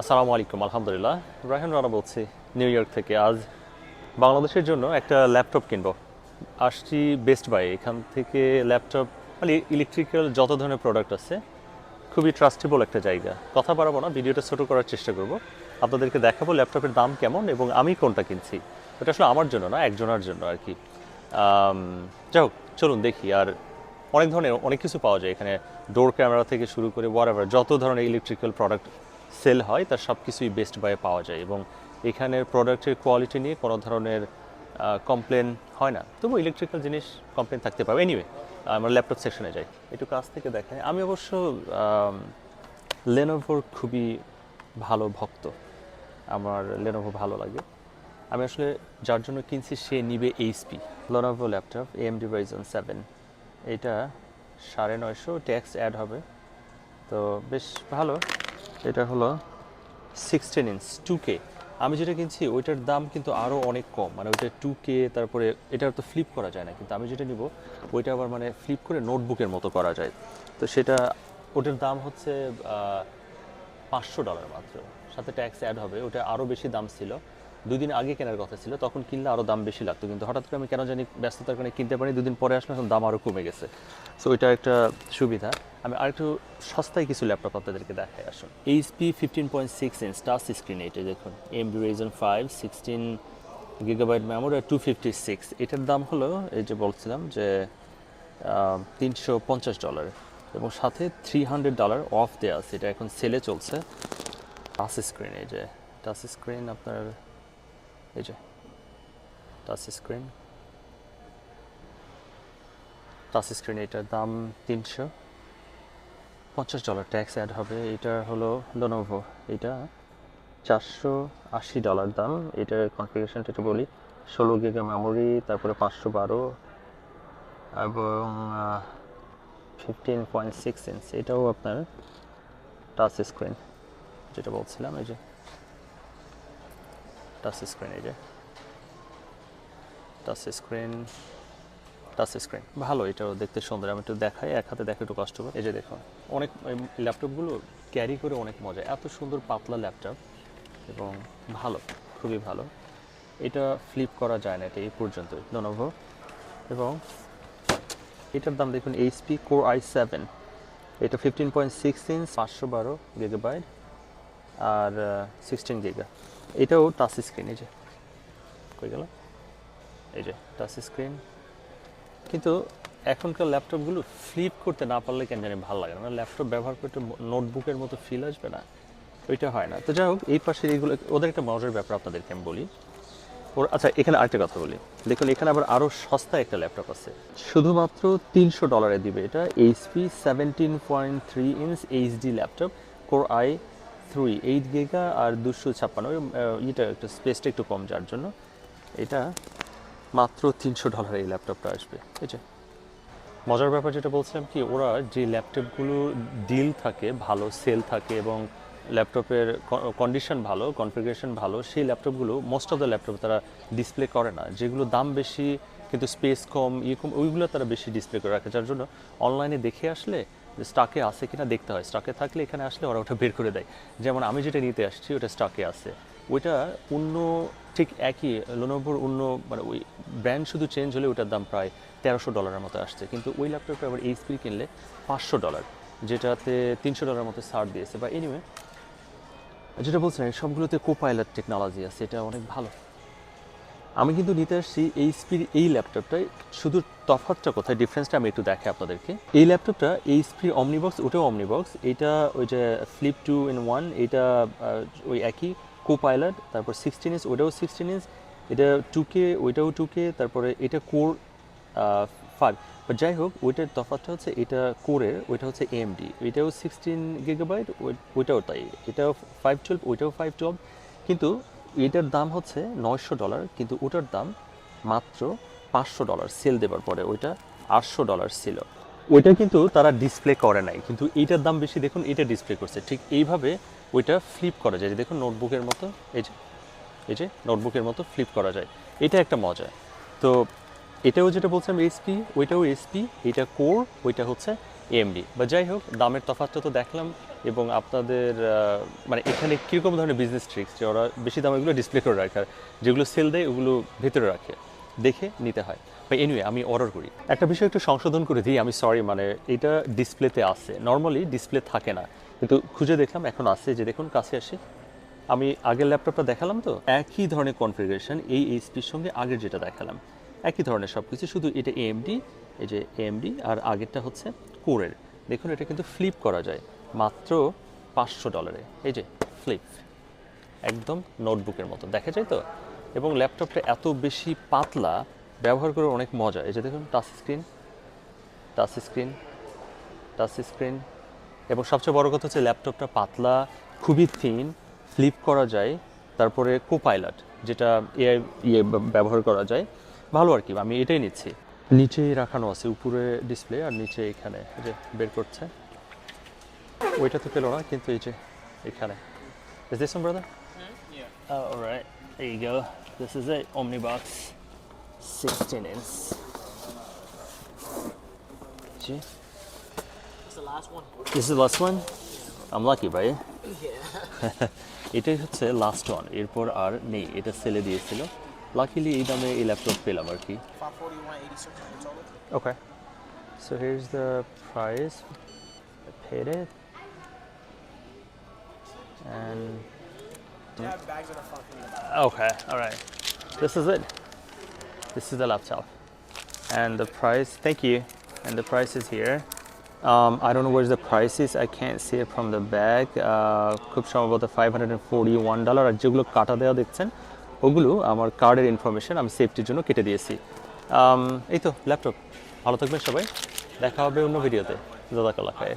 আসসালামু আলাইকুম, আলহামদুলিল্লাহ। রায়হান রানা বলছি, নিউ ইয়র্ক থেকে। আজ বাংলাদেশের জন্য একটা ল্যাপটপ কিনবো। আসছি বেস্ট বাই এখান থেকে ল্যাপটপ মানে ইলেকট্রিক্যাল যত ধরনের প্রোডাক্ট আছে, খুবই ট্রাস্টেবল একটা জায়গা। কথা বাড়াবো না, ভিডিওটা ছোটো করার চেষ্টা করব। আপনাদেরকে দেখাবো ল্যাপটপের দাম কেমন এবং আমি কোনটা কিনছি। এটা আসলে আমার জন্য না, একজনের জন্য আর কি। যাই হোক, চলুন দেখি। আর অনেক ধরনের, অনেক কিছু পাওয়া যায় এখানে। ডোর ক্যামেরা থেকে শুরু করে ওয়ার যত ধরনের ইলেকট্রিক্যাল প্রোডাক্ট সেল হয়, তার সব কিছুই বেস্ট বায়ে পাওয়া যায় এবং এখানের প্রোডাক্টের কোয়ালিটি নিয়ে কোনো ধরনের কমপ্লেন হয় না। তবু ইলেকট্রিক্যাল জিনিস কমপ্লেন থাকতে পারবে এনিওয়ে আমরা ল্যাপটপ সেকশনে যাই। একটু কাছ থেকে দেখাই। আমি অবশ্য লেনোভোর খুবই ভালো ভক্ত। আমার লেনোভো ভালো লাগে। আমি আসলে যার জন্য কিনছি সে নিবে HP Lenovo laptop M AMD Ryzen seven এটা সাড়ে নয়শো ট্যাক্স অ্যাড হবে। তো বেশ ভালো। এটা হলো সিক্সটিন ইঞ্চ টু কে আমি যেটা কিনছি, ওইটার দাম কিন্তু আরও অনেক কম। মানে ওইটা টু কে তারপরে এটা তো ফ্লিপ করা যায় না, কিন্তু আমি যেটা নিব, ওইটা আবার মানে ফ্লিপ করে নোটবুকের মতো করা যায়। তো সেটা, ওটার দাম হচ্ছে পাঁচশো ডলার মাত্র। সাথে ট্যাক্স অ্যাড হবে, ওটা আরও বেশি দাম ছিল। দুই দিন আগে কেনার কথা ছিল, তখন কিনলে আরও দাম বেশি লাগতো। কিন্তু হঠাৎ করে আমি কেন জানি ব্যস্ততার কারণে কিনতে পারি দুদিন পরে আসলে এখন দাম আরও কমে গেছে। সো এটা একটা সুবিধা। আমি আরেকটু সস্তায় কিছু ল্যাপটপ আপনাদেরকে দেখাই, আসুন। HP fifteen point six inch touch screen এটা, দেখুন। MB Ryzen five sixteen gigabyte memory আর টু ফিফটি সিক্স এটার দাম হলো, এই যে বলছিলাম যে তিনশো পঞ্চাশ ডলার এবং সাথে থ্রি হান্ড্রেড ডলার অফ দেওয়া আছে। এটা এখন সেলে চলছে। টাচ স্ক্রিন এই যে টাচ স্ক্রিন আপনার এই যে টাচ স্ক্রিন টাচ স্ক্রিন এটার দাম তিনশো। পঞ্চাশ ডলার ট্যাক্স অ্যাড হবে। এটা হলো লোনোভো এটা চারশো আশি ডলার দাম। এটার কনফিগারেশনটা একটু বলি। ষোলো গিগা মেমোরি তারপরে পাঁচশো বারো। এবং ফিফটিন পয়েন্ট সিক্স ইঞ্চ এটাও আপনার টাচ স্ক্রিন যেটা বলছিলাম, এই যে। টাচ স্ক্রিন এই যে টাচ স্ক্রিন টাচ স্ক্রিন ভালো, এটাও দেখতে সুন্দর। আমি একটু দেখাই, এক হাতে দেখা একটু কষ্ট এই যে দেখুন, অনেক ল্যাপটপগুলো ক্যারি করে অনেক মজা। এত সুন্দর পাতলা ল্যাপটপ এবং ভালো, খুবই ভালো। এটা ফ্লিপ করা যায় না এটা এই পর্যন্ত লনোভো এবং এটার দাম দেখুন এইচপি কোর আই সেভেন এটা ফিফটিন পয়েন্ট সিক্স ইঞ্চ পাঁচশো বারো গিগাবাইট আর সিক্সটিন গিগা এটাও টাচ স্ক্রিন এই যে। কই গেল? এই যে টাচ স্ক্রিন কিন্তু এখনকার ল্যাপটপগুলো ফ্লিপ করতে না পারলে কেন জানি ভালো লাগে না। ল্যাপটপ ব্যবহার করতে নোটবুকের মতো ফিল আসবে না। ওইটা হয় না। তো যাই হোক, এই পাশের এইগুলো ওদের একটা মজার ব্যাপার আপনাদেরকে আমি বলি। ওর আচ্ছা এখানে আরেকটা কথা বলি। দেখুন, এখানে আবার আরও সস্তা একটা ল্যাপটপ আছে। শুধুমাত্র তিনশো ডলারে দিবে। এটা HP seventeen point three inch HD laptop core i three eight giga আর দুশো ছাপ্পান্ন ইটা একটু স্পেসটা একটু কম যার জন্য। এটা মাত্র তিনশো ডলার এই ল্যাপটপটা আসবে, এই যে। মজার ব্যাপার যেটা বলছিলাম কি, ওরা যে ল্যাপটপগুলো ডিল থাকে, ভালো সেল থাকে এবং ল্যাপটপের কন্ডিশন ভালো কনফিগারেশন ভালো, সেই ল্যাপটপগুলো মোস্ট অফ দ্য ল্যাপটপ তারা ডিসপ্লে করে না। যেগুলো দাম বেশি, কিন্তু স্পেস কম ইয়ে কম, ওইগুলো তারা বেশি ডিসপ্লে করে রাখে। যার জন্য অনলাইনে দেখে আসলে যে স্টাকে আছে কিনা দেখতে হয়। স্টাকে থাকলে এখানে আসলে ওরা ওটা বের করে দেয়। যেমন আমি যেটা নিতে আসছি, ওটা স্টাকে আছে। ওইটা অন্য ঠিক একই লোনোভোর অন্য মানে ওই ব্র্যান্ড শুধু চেঞ্জ হলে ওটার দাম প্রায় তেরোশো ডলারের মতো আসছে। কিন্তু ওই ল্যাপটপটা আবার এইচপি কিনলে পাঁচশো ডলার যেটাতে তিনশো ডলার মতো ছাড় দিয়েছে। বা এনিওয়ে যেটা বলছিলাম, সবগুলোতে কোপাইলার টেকনোলজি আছে, এটা অনেক ভালো। আমি কিন্তু নিতে আসছি এইচপির এই ল্যাপটপটাই শুধু তফাৎটা কোথায়? ডিফারেন্সটা আমি একটু দেখাই আপনাদেরকে। এই ল্যাপটপটা এইচপির অমনিবক্স ওটাও অমনিবক্স এটা ওই যে ফ্লিপ টু ইন ওয়ান এটা ওই একই। কো পাইলট তারপর সিক্সটিন ইঞ্চ ওটাও সিক্সটিন ইঞ্চ এটা টু কে ওইটাও টু কে তারপরে এটা কোর ফাইভ বাট যাই হোক, ওইটার তফাৎটা হচ্ছে এটা কোরের ওইটা হচ্ছে এএমডি ওইটাও সিক্সটিন গিগাবাইট ওইটাও তাই। এটাও ফাইভ টুয়েলভ ওইটাও ফাইভ টুয়েলভ কিন্তু এটার দাম হচ্ছে নয়শো ডলার, কিন্তু ওটার দাম মাত্র পাঁচশো ডলার সেল দেওয়ার পরে ওইটা আটশো ডলার ছিল। ওইটা কিন্তু তারা ডিসপ্লে করে নাই, কিন্তু এইটার দাম বেশি দেখুন, এটা ডিসপ্লে করছে। ঠিক এইভাবে ওইটা ফ্লিপ করা যায়। দেখুন নোটবুকের মতো, এই যে এই যে নোটবুকের মতো ফ্লিপ করা যায়। এটা একটা মজা। তো এটাও যেটা বলছিলাম এসপি ওইটাও এসপি এটা কোর ওইটা হচ্ছে এএমডি বা যাই হোক, দামের তফাৎটা তো দেখলাম এবং আপনাদের মানে এখানে কীরকম ধরনের বিজনেস ট্রিক্স যে ওরা বেশি দাম এগুলো ডিসপ্লে করে রাখে আর যেগুলো সেল দেয় ওগুলো ভেতরে রাখে, দেখে নিতে হয়। বা এনিওয়ে আমি অর্ডার করি। একটা বিষয় একটু সংশোধন করে দিই, আমি সরি মানে এটা ডিসপ্লেতে আছে। নর্মালি ডিসপ্লে থাকে না, কিন্তু খুঁজে দেখলাম এখন আছে যে দেখুন, কাছে আসে। আমি আগের ল্যাপটপটা দেখালাম তো, একই ধরনের কনফিগারেশন এই এইচপির সঙ্গে আগের যেটা দেখালাম। একই ধরনের সব কিছু শুধু এটা এএমডি এই যে এএমডি আর আগেরটা হচ্ছে কোরের। দেখুন, এটা কিন্তু ফ্লিপ করা যায়। মাত্র পাঁচশো ডলারে। এই যে, ফ্লিপ। একদম নোটবুকের মতো। দেখা যায় তো? এবং ল্যাপটপটা এত বেশি পাতলা, ব্যবহার করে অনেক মজা। এই যে দেখুন, touch screen touch screen touch screen. এবং সবচেয়ে বড় কথা হচ্ছে, ল্যাপটপটা পাতলা, খুবই থিন ফ্লিপ করা যায়। তারপরে কোপাইলট যেটা এআই ইয়ে ব্যবহার করা যায়। ভালো আর কি, আমি এটাই নিচ্ছি। নিচেই রাখানো আছে উপরে ডিসপ্লে আর নিচে এখানে যে বের করছে ওইটা তো পেল না কিন্তু এই যে এখানে Is this one, brother? Yeah. Oh, all right. There you go. This is it. Omnibox 16 inch. See? It's the last one. This is the last one? I'm lucky, ভাই এটাই হচ্ছে লাস্ট ওয়ান এরপর আর নেই এটা সেলে দিয়েছিল লাকিলি এই দামে এই ল্যাপটপ পেলাম আর কি 541, 86 in total. Okay. So here's the price. I paid it. And They have bags that are fun for you to buy. Okay, all right. This is it. This is the laptop. And the price, thank you. And the price is here. Um, I don't know where the price is. I can't see it from the bag. Uh, খুব সম্ভবত five hundred forty one dollar আর যেগুলো কাটা দেওয়া দেখছেন ওগুলো আমার কার্ডের information আমি সেফটির জন্য কেটে দিয়েছি। এই তো ল্যাপটপ ভালো থাকবেন সবাই। দেখা হবে অন্য ভিডিওতে দাদা খায়